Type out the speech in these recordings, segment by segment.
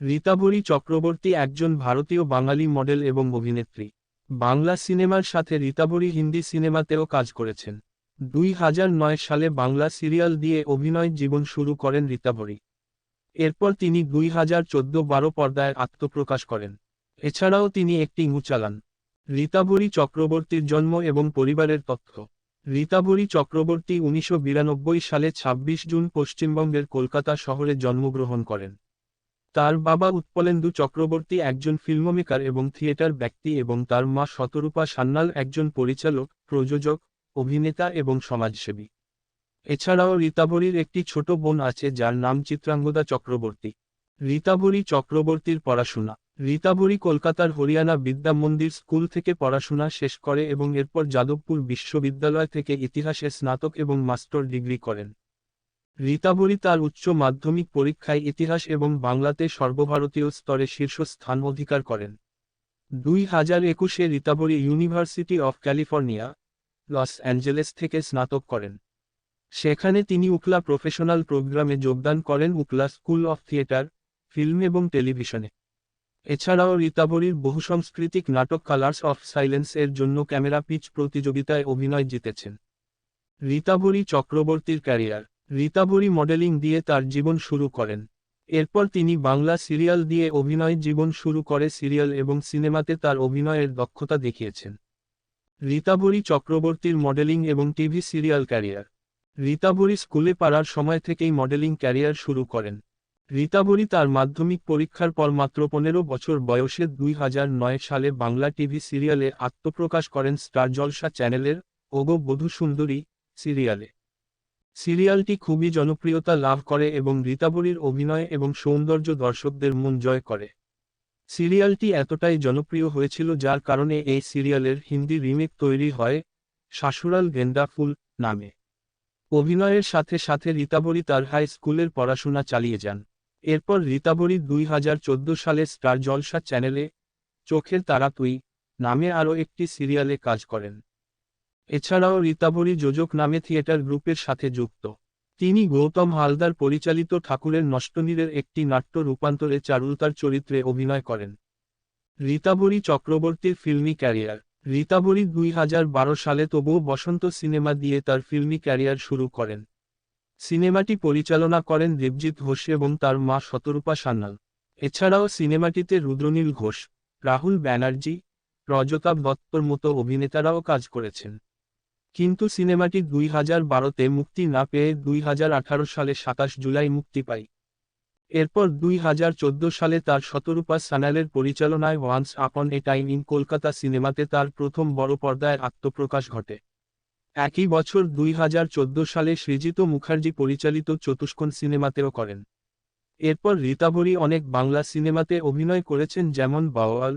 রীতাভরী চক্রবর্তী একজন ভারতীয় বাঙালি মডেল এবং অভিনেত্রী। বাংলা সিনেমার সাথে রীতাভরী হিন্দি সিনেমাতেও কাজ করেছেন। দুই হাজার নয় সালে বাংলা সিরিয়াল দিয়ে অভিনয় জীবন শুরু করেন রীতাভরী। এরপর তিনি দুই হাজার চোদ্দ বারো পর্দায় আত্মপ্রকাশ করেন। এছাড়াও তিনি একটি ইঙ্গু চালান রীতাভরী চক্রবর্তীর জন্ম এবং পরিবারের তথ্য। রীতাভরী চক্রবর্তী উনিশশো বিরানব্বই সালে ২৬ জুন পশ্চিমবঙ্গের কলকাতা শহরে জন্মগ্রহণ করেন। তার বাবা উৎপলেন্দু চক্রবর্তী একজন ফিল্মমেকার এবং থিয়েটার ব্যক্তি এবং তার মা শতরূপা সান্যাল একজন পরিচালক, প্রযোজক, অভিনেতা এবং সমাজসেবী। এছাড়াও রীতাবরীর একটি ছোট বোন আছে যার নাম চিত্রাঙ্গদা চক্রবর্তী। রীতাভরী চক্রবর্তীর পড়াশোনা। রীতাবরী কলকাতার হরিয়ানা বিদ্যা মন্দির স্কুল থেকে পড়াশোনা শেষ করে এবং এরপর যাদবপুর বিশ্ববিদ্যালয় থেকে ইতিহাসে স্নাতক এবং মাস্টার ডিগ্রি করেন। রীতাভরী তার উচ্চ মাধ্যমিক পরীক্ষায় ইতিহাস এবং বাংলাতে সর্বভারতীয় স্তরে শীর্ষস্থান অধিকার করেন। দুই হাজার একুশে Ritabhari university of California, Los Angeles থেকে স্নাতক করেন। সেখানে তিনি উকলা প্রফেশনাল প্রোগ্রামে যোগদান করেন UCLA school of theatre, film এবং টেলিভিশনে। এছাড়াও রীতাভরীর বহুসাংস্কৃতিক নাটক কালার্স অফ সাইলেন্স এর জন্য ক্যামেরা পিচ প্রতিযোগিতায় অভিনয় জিতেছেন। রীতাবরী চক্রবর্তীর ক্যারিয়ার রীতাভরী মডেলিং দিয়ে তার জীবন শুরু করেন। এরপর তিনি বাংলা সিরিয়াল দিয়ে অভিনয় জীবন শুরু করে সিরিয়াল এবং সিনেমাতে তার অভিনয়ের দক্ষতা দেখিয়েছেন। রীতাভরী চক্রবর্তীর মডেলিং এবং টিভি সিরিয়াল ক্যারিয়ার। রীতাভরী স্কুলে পাড়ার সময় থেকেই মডেলিং ক্যারিয়ার শুরু করেন। রীতাভরী তার মাধ্যমিক পরীক্ষার পর মাত্র পনেরো বছর বয়সে দুই হাজার নয় সালে বাংলা টিভি সিরিয়ালে আত্মপ্রকাশ করেন স্টার জলসা চ্যানেলের ওগো বধূ সুন্দরী সিরিয়ালে। সিরিয়ালটি খুবই জনপ্রিয়তা লাভ করে এবং রীতাবরীর অভিনয় এবং সৌন্দর্য দর্শকদের মন জয় করে। সিরিয়ালটি এতটাই জনপ্রিয় হয়েছিল যার কারণে এই সিরিয়ালের হিন্দি রিমেক তৈরি হয় শাশুড়াল গেন্দা ফুল নামে। অভিনয়ের সাথে সাথে রীতাবরী তার হাই স্কুলের পড়াশোনা চালিয়ে যান। এরপর রীতাবরী দুই হাজার চোদ্দ সালে স্টার জলসা চ্যানেলে চোখের তারা তুই নামে আরও একটি সিরিয়ালে কাজ করেন। এছাড়াও রীতাভরী যোজক নামে থিয়েটার গ্রুপের সাথে যুক্ত। তিনি গৌতম হালদার পরিচালিত ঠাকুরের নষ্টনীরের একটি নাট্য রূপান্তরে চারুলতার চরিত্রে অভিনয় করেন। রীতাভরী চক্রবর্তীর ফিল্মি ক্যারিয়ার। রীতাভরী দুই সালে তবুও বসন্ত সিনেমা দিয়ে তার ফিল্মি ক্যারিয়ার শুরু করেন। সিনেমাটি পরিচালনা করেন দেবজিৎ ঘোষ এবং তার মা শতরূপা সান্যাল। এছাড়াও সিনেমাটিতে রুদ্রনীল ঘোষ, রাহুল ব্যানার্জি রজতাভ দত্তর মতো অভিনেতারাও কাজ করেছেন। কিন্তু সিনেমাটি দুই হাজার বারোতে মুক্তি না পেয়ে দুই হাজার আঠারো সালে সাতাশ জুলাই মুক্তি পায়। এরপর দুই হাজার চোদ্দ সালে তার শতরূপা সানালের পরিচালনায় once upon A time in Kolkata সিনেমাতে তার প্রথম বড় পর্দায় আত্মপ্রকাশ ঘটে। একই বছর দুই হাজার চোদ্দ সালে সৃজিত মুখার্জি পরিচালিত চতুষ্কোণ সিনেমাতেও করেন। এরপর রীতাভরী অনেক বাংলা সিনেমাতে অভিনয় করেছেন যেমন বাওয়াল,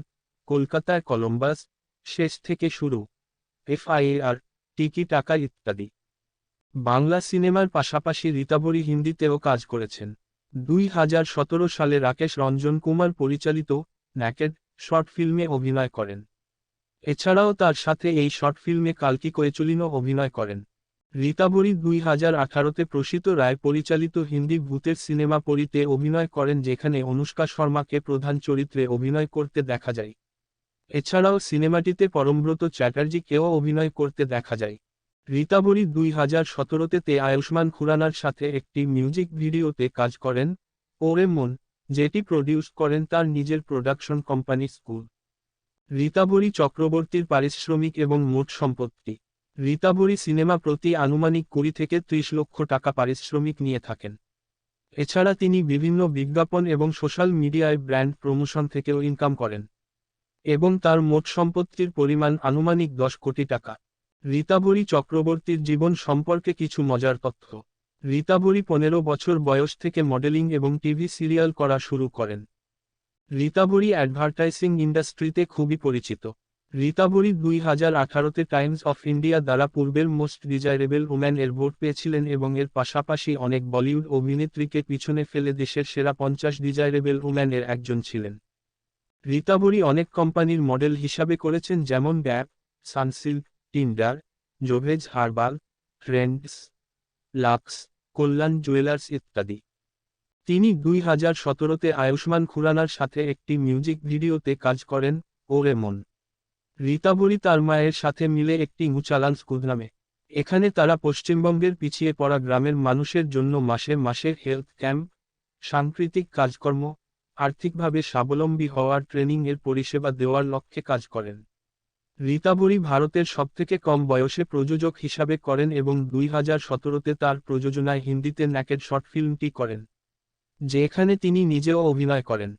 কলকাতায় কলম্বাস, শেষ থেকে শুরু, এফআইআর টিকি টাকা ইত্যাদি। বাংলা সিনেমার পাশাপাশি রীতাভরী হিন্দিতেও কাজ করেছেন। দুই হাজার সতেরো সালে রাকেশ রঞ্জন কুমার পরিচালিত ন্যাকেড শর্ট ফিল্মে অভিনয় করেন। এছাড়াও তার সাথে এই শর্ট ফিল্মে কালকি কোয়েচুলিনও অভিনয় করেন। রীতাভরী দুই হাজার আঠারোতে প্রসিত রায় পরিচালিত হিন্দি ভূতের সিনেমা পরিতে অভিনয় করেন যেখানে অনুষ্কা শর্মাকে প্রধান চরিত্রে অভিনয় করতে দেখা যায়। এছাড়াও সিনেমাটিতে পরমব্রত চ্যাটার্জিকেও অভিনয় করতে দেখা যায়। রীতাবরী দুই হাজার সতেরোতে আয়ুষ্মান খুরানার সাথে একটি মিউজিক ভিডিওতে কাজ করেন ওরে মন, যেটি প্রডিউস করেন তার নিজের প্রোডাকশন কোম্পানি স্কুল। রীতাবরী চক্রবর্তীর পারিশ্রমিক এবং মোট সম্পত্তি। রীতাবরী সিনেমা প্রতি আনুমানিক কুড়ি থেকে ত্রিশ লক্ষ টাকা পারিশ্রমিক নিয়ে থাকেন। এছাড়া তিনি বিভিন্ন বিজ্ঞাপন এবং সোশ্যাল মিডিয়ায় ব্র্যান্ড প্রমোশন থেকেও ইনকাম করেন। এবং তার মোট সম্পত্তির পরিমাণ আনুমানিক দশ কোটি টাকা। রীতাভরী চক্রবর্তীর জীবন সম্পর্কে কিছু মজার তথ্য। রীতাভরী পনেরো বছর বয়স থেকে মডেলিং এবং টিভি সিরিয়াল করা শুরু করেন। রীতাভরী অ্যাডভার্টাইজিং ইন্ডাস্ট্রিতে খুবই পরিচিত। রীতাভরী দুই হাজার আঠারোতে টাইমস অফ ইন্ডিয়া দ্বারা পূর্বের মোস্ট ডিজাইরেবল ওম্যান এর ভোট পেয়েছিলেন এবং এর পাশাপাশি অনেক বলিউড অভিনেত্রীকে পিছনে ফেলে দেশের সেরা পঞ্চাশ ডিজাইরেবল ওম্যান এর একজন ছিলেন। রীতাভরী অনেক কোম্পানির মডেল হিসাবে করেছেন যেমন Gap Sunsilk Tinder Jovees herbal friends Lux Kalyan Jewellers ইত্যাদি। তিনি দুই হাজার সতেরোতে আয়ুষ্মান খুরানার সাথে একটি মিউজিক ভিডিওতে কাজ করেন ও রেমন। রীতাবরী তার মায়ের সাথে মিলে একটি উচালান স্কুল নামে এখানে তারা পশ্চিমবঙ্গের পিছিয়ে পড়া গ্রামের মানুষের জন্য মাসে মাসে হেলথ ক্যাম্প, সাংস্কৃতিক কাজকর্ম আর্থিকভাবে স্বাবলম্বী হওয়ার ট্রেনিং এর পরিষেবা দেওয়ার লক্ষ্যে কাজ করেন। রীতাবরী ভারতের সবথেকে কম বয়সে প্রযোজক হিসাবে করেন এবং দুই হাজার সতেরোতে তার প্রযোজনায় হিন্দিতে ন্যাকেড শর্ট ফিল্মটি করেন, যেখানে তিনি নিজেও অভিনয় করেন।